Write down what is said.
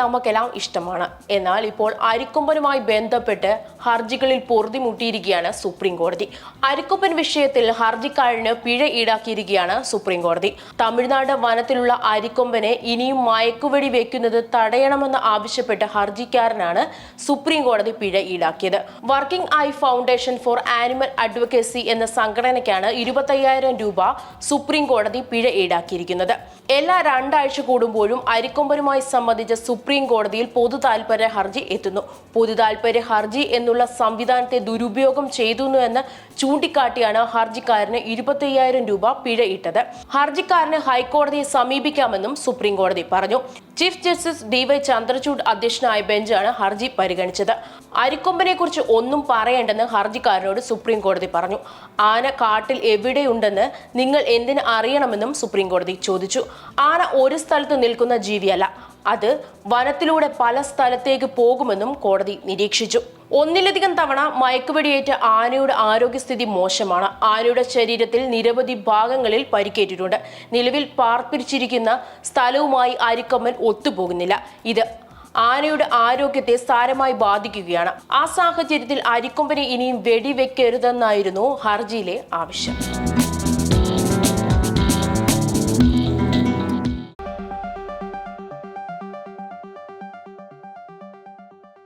നമുക്കെല്ലാം ഇഷ്ടമാണ്. എന്നാൽ ഇപ്പോൾ അരിക്കൊമ്പനുമായി ബന്ധപ്പെട്ട് ഹർജികളിൽ പൊറുതിമുട്ടിയിരിക്കുകയാണ് സുപ്രീം കോടതി. അരിക്കൊമ്പൻ വിഷയത്തിൽ ഹർജിക്കാരന് പിഴ ഈടാക്കിയിരിക്കുകയാണ് സുപ്രീം കോടതി. തമിഴ്നാട് വനത്തിലുള്ള അരിക്കൊമ്പനെ ഇനിയും മയക്കുവെടി വെക്കുന്നത് തടയണമെന്ന് ആവശ്യപ്പെട്ട് ഹർജിക്കാരനാണ് സുപ്രീം കോടതി പിഴ ഈടാക്കിയത്. Working eye foundation for animal advocacy എന്ന സംഘടനയ്ക്കാണ് ഇരുപത്തയ്യായിരം രൂപ സുപ്രീം കോടതി പിഴ ഈടാക്കിയിരിക്കുന്നത്. എല്ലാ രണ്ടാഴ്ച കൂടുമ്പോഴും അരിക്കൊമ്പനുമായി സംബന്ധിച്ച സുപ്രീം കോടതിയിൽ പൊതു താൽപര്യ ഹർജി എത്തുന്നു. പൊതു താൽപര്യ ഹർജി എന്നുള്ള സംവിധാനത്തെ ദുരുപയോഗം ചെയ്തു എന്ന് ചൂണ്ടിക്കാട്ടിയാണ് ഹർജിക്കാരന് ഇരുപത്തയ്യായിരം രൂപ പിഴ ഇട്ടത് ഹർജിക്കാരന് ഹൈക്കോടതിയെ സമീപിക്കാമെന്നും സുപ്രീം കോടതി പറഞ്ഞു. Chief justice D Y Chandrachud അധ്യക്ഷനായ ബെഞ്ചാണ് ഹർജി പരിഗണിച്ചത്. അരിക്കൊമ്പനെ കുറിച്ച് ഒന്നും പറയേണ്ടെന്ന് ഹർജിക്കാരനോട് സുപ്രീം കോടതി പറഞ്ഞു. ആന കാട്ടിൽ എവിടെയുണ്ടെന്ന് നിങ്ങൾ എന്തിന് അറിയണമെന്നും സുപ്രീം കോടതി ചോദിച്ചു. ആന ഒരു സ്ഥലത്ത് നിൽക്കുന്ന ജീവിയല്ല. അത് വനത്തിലൂടെ പല സ്ഥലത്തേക്ക് പോകുമെന്നും കോടതി നിരീക്ഷിച്ചു. ഒന്നിലധികം തവണ മയക്കുവെടിയേറ്റ ആനയുടെ ആരോഗ്യസ്ഥിതി മോശമാണ്. ആനയുടെ ശരീരത്തിൽ നിരവധി ഭാഗങ്ങളിൽ പരിക്കേറ്റിട്ടുണ്ട്. നിലവിൽ പാർപ്പിരിച്ചിരിക്കുന്ന സ്ഥലവുമായി അരിക്കമ്മൽ ഒത്തുപോകുന്നില്ല. ഇത് ആനയുടെ ആരോഗ്യത്തെ സാരമായി ബാധിക്കുകയാണ്. ആ സാഹചര്യത്തിൽ അരിക്കൊമ്പനെ ഇനിയും വെടിവെക്കരുതെന്നായിരുന്നു ഹർജിയിലെ ആവശ്യം.